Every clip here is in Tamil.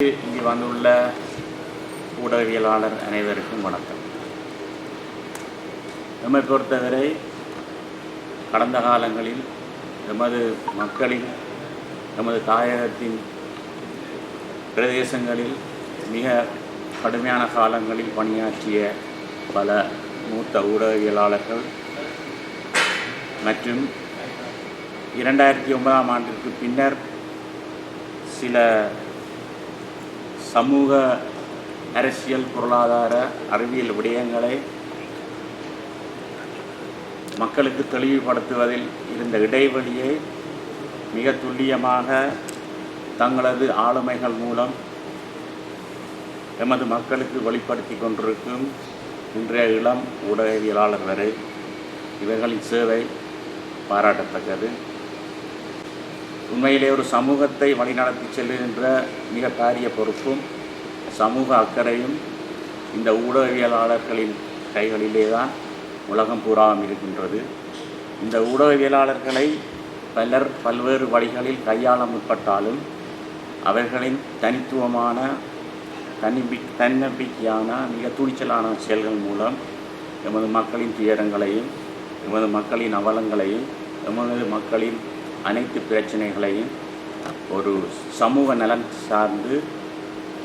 இங்கு வந்துள்ள ஊடகவியலாளர் அனைவருக்கும் வணக்கம். நம்மை பொறுத்தவரை கடந்த காலங்களில் எமது மக்களின் எமது தாயகத்தின் பிரதேசங்களில் மிக கடுமையான காலங்களில் பணியாற்றிய பல மூத்த ஊடகவியலாளர்கள் மற்றும் இரண்டாயிரத்தி ஒன்பதாம் ஆண்டிற்கு பின்னர் சில சமூக அரசியல் பொருளாதார அறிவியல் விடயங்களை மக்களுக்கு தெளிவுபடுத்துவதில் இருந்த இடைவெளியை மிக துல்லியமாக தங்களது ஆளுமைகள் மூலம் எமது மக்களுக்கு வெளிப்படுத்தி கொண்டிருக்கும் இன்றைய இளம் ஊடகவியலாளர் வரை இவர்களின் சேவை பாராட்டத்தக்கது. உண்மையிலே ஒரு சமூகத்தை வழிநடத்தி செல்லுகின்ற மிக பாரிய பொறுப்பும் சமூக அக்கறையும் இந்த ஊடகவியலாளர்களின் கைகளிலே தான் உலகம் பூராவும் இருக்கின்றது. இந்த ஊடகவியலாளர்களை பலர் பல்வேறு வழிகளில் கையாள முற்பட்டாலும் அவர்களின் தனித்துவமான தன்னம்பி தன்னம்பிக்கையான மிக துணிச்சலான செயல்கள் மூலம் எமது மக்களின் துயரங்களையும் எமது மக்களின் அவலங்களையும் எமது மக்களின் அனைத்து பிரச்சனைகளையும் ஒரு சமூக நலன் சார்ந்து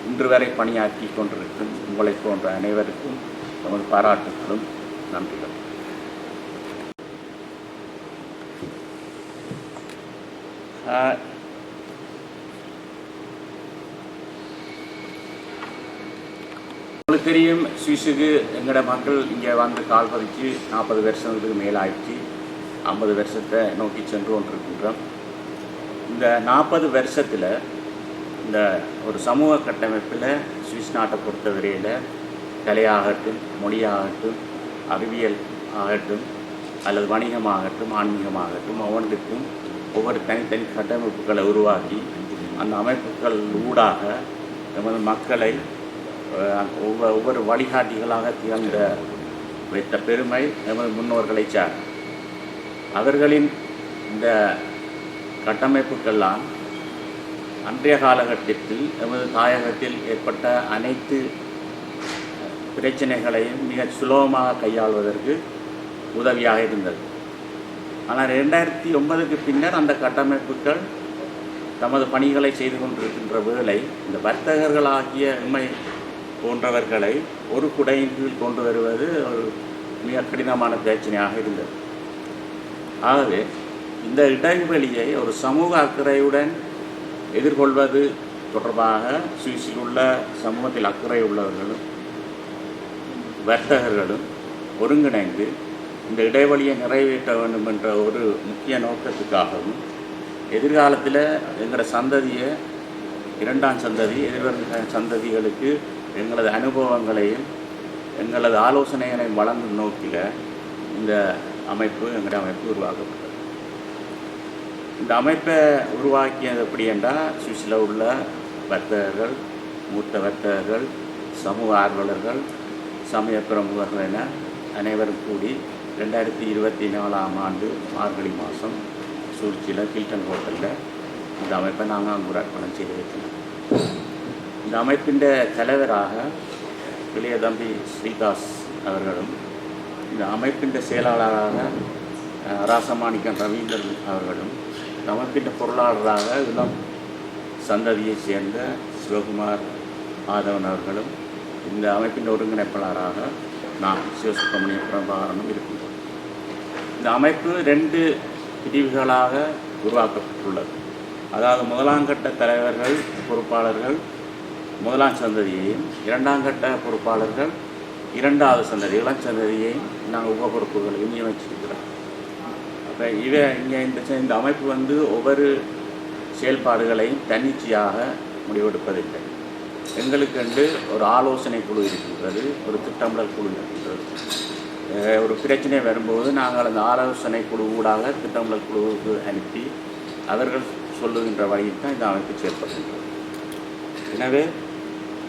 இன்று வரை பணியாற்றி கொண்டிருக்கும் உங்களை போன்ற அனைவருக்கும் நமது பாராட்டுகளும் நன்றிகள். உங்களுக்கு தெரியும் சுவிஸுக்கு எங்களோட மக்கள் இங்கே வந்து கால் பதிச்சு நாற்பது வருஷத்துக்கு மேலாயிடுச்சு. ஐம்பது வருஷத்தை நோக்கி சென்று கொண்டிருக்கின்றோம். இந்த நாற்பது வருஷத்தில் இந்த ஒரு சமூக கட்டமைப்பில் சுவிஸ் நாட்டை பொறுத்தவரையில் கலையாகட்டும் மொழியாகட்டும் அறிவியல் ஆகட்டும் அல்லது வணிகமாகட்டும் ஆன்மீகமாகட்டும் ஒவ்வொன்றுக்கும் ஒவ்வொரு தனித்தனி கட்டமைப்புகளை உருவாக்கி அந்த அமைப்புகள் ஊடாக நமது மக்களை ஒவ்வொரு ஒவ்வொரு வழிகாட்டிகளாக திகழ்ந்த வைத்த பெருமை நமது முன்னோர்களை சார் அவர்களின் இந்த கட்டமைப்புக்கெல்லாம் அன்றைய காலகட்டத்தில் எமது தாயகத்தில் ஏற்பட்ட அனைத்து பிரச்சனைகளையும் மிக சுலபமாக கையாள்வதற்கு உதவியாக இருந்தது. ஆனால் ரெண்டாயிரத்தி ஒன்பதுக்கு பின்னர் அந்த கட்டமைப்புகள் தமது பணிகளை செய்து கொண்டிருக்கின்ற வேளை இந்த வர்த்தகர்களாகிய உண்மை போன்றவர்களை ஒரு குடையின் கீழ் கொண்டு வருவது ஒரு மிக கடினமான பிரச்சனையாக இருந்தது. ஆகவே இந்த இடைவெளியை ஒரு சமூக அக்கறையுடன் எதிர்கொள்வது தொடர்பாக சுவிஸில் உள்ள சமூகத்தில் அக்கறை உள்ளவர்களும் வர்த்தகர்களும் ஒருங்கிணைந்து இந்த இடைவெளியை நிறைவேற்ற வேண்டும் என்ற ஒரு முக்கிய நோக்கத்துக்காகவும் எதிர்காலத்தில் எங்களோட சந்ததியை இரண்டாம் சந்ததி எதிர்வருகிற சந்ததிகளுக்கு எங்களது அனுபவங்களையும் எங்களது ஆலோசனைகளையும் வழங்கும் நோக்கில் இந்த அமைப்பு எங்கட அமைப்பு உருவாக்கப்பட்டது. இந்த அமைப்பை உருவாக்கியது எப்படி என்றால் சுவிஸில் உள்ள வர்த்தகர்கள் மூத்த வர்த்தகர்கள் சமூக ஆர்வலர்கள் சமய பிரமுகர்கள் என அனைவரும் கூடி ரெண்டாயிரத்தி இருபத்தி நாலாம் ஆண்டு மார்கழி மாதம் சூழ்ச்சியில் கில்டன் ஹோட்டலில் இந்த அமைப்பை நாங்கள் அங்குராட்பணம் செய்து வைத்தோம் இந்த அமைப்பின் தலைவராக இளைய தம்பி ஸ்ரீதாஸ் அவர்களும் இந்த அமைப்பின் செயலாளராக ராசமாணிக்கம் ரவீந்திரன் அவர்களும் இந்த அமைப்பின் பொருளாளராக இளம் சந்ததியைச் சேர்ந்த சிவகுமார் ஆதவன் அவர்களும் இந்த அமைப்பின் ஒருங்கிணைப்பாளராக நான் சிவசுப்பிரமணிய பிரபாகரனும் இருக்கின்றோம். இந்த அமைப்பு ரெண்டு பிரிவுகளாக உருவாக்கப்பட்டுள்ளது. அதாவது முதலாம் கட்ட தலைவர்கள் பொறுப்பாளர்கள் முதலாம் சந்ததியையும் இரண்டாம் கட்ட பொறுப்பாளர்கள் இரண்டாவது சந்ததி இளம் நாங்கள் உப பொறுப்புகளையும் நியமிச்சிருக்கிறோம் அப்போ இவ இங்கே இந்த இந்த அமைப்பு வந்து ஒவ்வொரு செயல்பாடுகளையும் தன்னிச்சையாக முடிவெடுப்பதில்லை. எங்களுக்கென்று ஒரு ஆலோசனை குழு இருக்கின்றது ஒரு திட்டமிடல் குழு இருக்கின்றது. ஒரு பிரச்சனை வரும்போது நாங்கள் அந்த ஆலோசனை குழு ஊடாக திட்டமிடல் குழுவுக்கு அனுப்பி அவர்கள் சொல்லுகின்ற வழியில் தான் இந்த அமைப்பு செயல்படுகின்றது. எனவே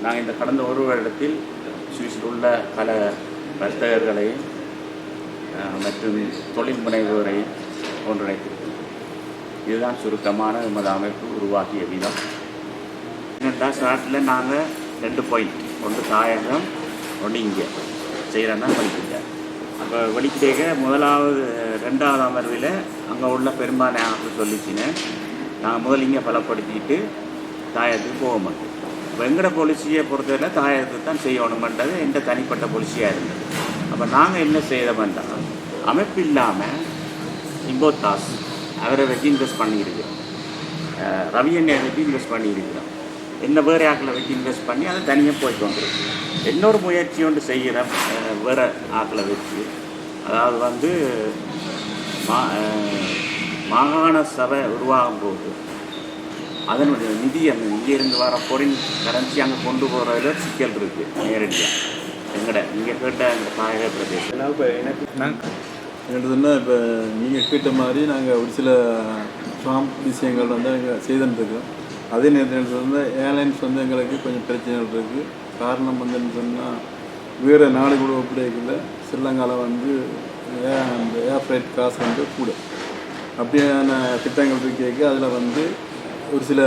நாங்கள் இந்த கடந்த ஒரு வருடத்தில் சுவிஸில் உள்ள பல வர்த்தகர்களை மற்றும் தொழில் முனைவோரை ஒன்றிணைத்திருக்கின்றோம் இதுதான் சுருக்கமான எமது அமைப்பு உருவாகிய விதம். என்னென்னா ஸ்டார்ட்டில் நாங்கள் ரெண்டு பாயிண்ட் ஒன்று தாயகம் ஒன்று இங்கே. செய்கிறேன்னா வலிக்கிட்டார் அப்போ வலிக்கிட்டேக்க முதலாவது ரெண்டாவது அமர்வில் அங்கே உள்ள பெரும்பாலான சொல்லிச்சின்னு சொல்லிச்சுன்னு நாங்கள் முதல் இங்கே பலப்படுத்திட்டு தாயத்துக்கு போக மாட்டோம் எங்கட பொலிசியை பொறுத்தவரை தாயகத்தை தான் செய்யணுமென்றது எந்த தனிப்பட்ட பொலிசியாக இருந்தது. அப்போ நாங்கள் என்ன செய்தோம்னா அமைப்பு இல்லாமல் இம்போத்தாஸ் அவரை வச்சு இன்வெஸ்ட் பண்ணியிருக்கிறோம். ரவி எண்ணெயை வச்சு இன்வெஸ்ட் பண்ணியிருக்கிறோம். என்ன வேறு ஆக்களை வச்சு இன்வெஸ்ட் பண்ணி அதை தனியாக போய்ட்டு வந்துருக்கு இன்னொரு முயற்சி ஒன்று செய்கிறோம். வேறு ஆக்களை வச்சு. அதாவது வந்து மா மாகாண சபை உருவாகும் போது அதனுடைய நிதி அந்த இங்கேருந்து வர பொரின் கரன்சி அங்கே கொண்டு போகிறதுல சிக்கல் இருக்குது நேரடியாக எங்கட இங்கே கேட்ட அந்த தாயக பிரதேசம். இப்போ எனக்கு நான் என்னதுன்னா இப்போ நீங்கள் கேட்ட மாதிரி நாங்கள் ஒரு சில ஃபார்ம் விஷயங்கள் வந்து நாங்கள் செய்துட்டுருக்கோம். அதே நேரத்தில் வந்து ஏர்லைன்ஸ் வந்து எங்களுக்கு கொஞ்சம் பிரச்சனைகள் இருக்குது காரணம் வந்துன்னு சொன்னால் வேறு நாடு கூட ஒப்படைக்கல. ஸ்ரீலங்காவில் வந்து ஏ- அந்த ஏர் ஃப்ரைட் காசு வந்து கூட. அப்படியான திட்டங்கள் இருக்க அதில் வந்து ஒரு சில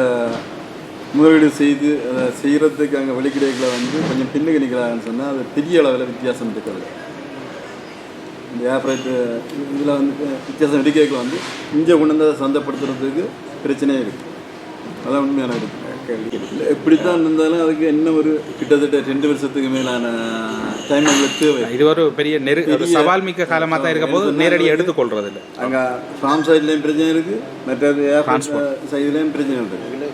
முதலீடு செய்து அதை செய்கிறதுக்கு அங்கே வெளிக்கிடைகளை வந்து கொஞ்சம் பின்னுக்கு நிற்கிறாங்கன்னு சொன்னால் அது பெரிய அளவில் வித்தியாசம் இருக்கிறது. இந்த ஏப்ரேட்டு இதில் வந்து வித்தியாசம் வெடிக்கைகள் வந்து இங்கே கொண்டு வந்து அதை சந்தைப்படுத்துறதுக்கு பிரச்சனையே இருக்குது அதான் உண்மையான இருக்குது கேள்வி இல்லை எப்படி தான் இருந்தாலும் அதுக்கு என்ன ஒரு கிட்டத்தட்ட ரெண்டு வருஷத்துக்கு மேலான டைம் எங்களுக்கு தேவை. இது ஒரு பெரிய நெரு ஒரு சவால் மிக்க காலமாக தான் இருக்க போது நேரடியாக எடுத்துக்கொள்றது இல்லை அங்கே ஃபார்ம் சைட்லேயும் பிரச்சனை இருக்குது ஏர்போர்ட் சைட்லேயும் பிரச்சனை இருக்குது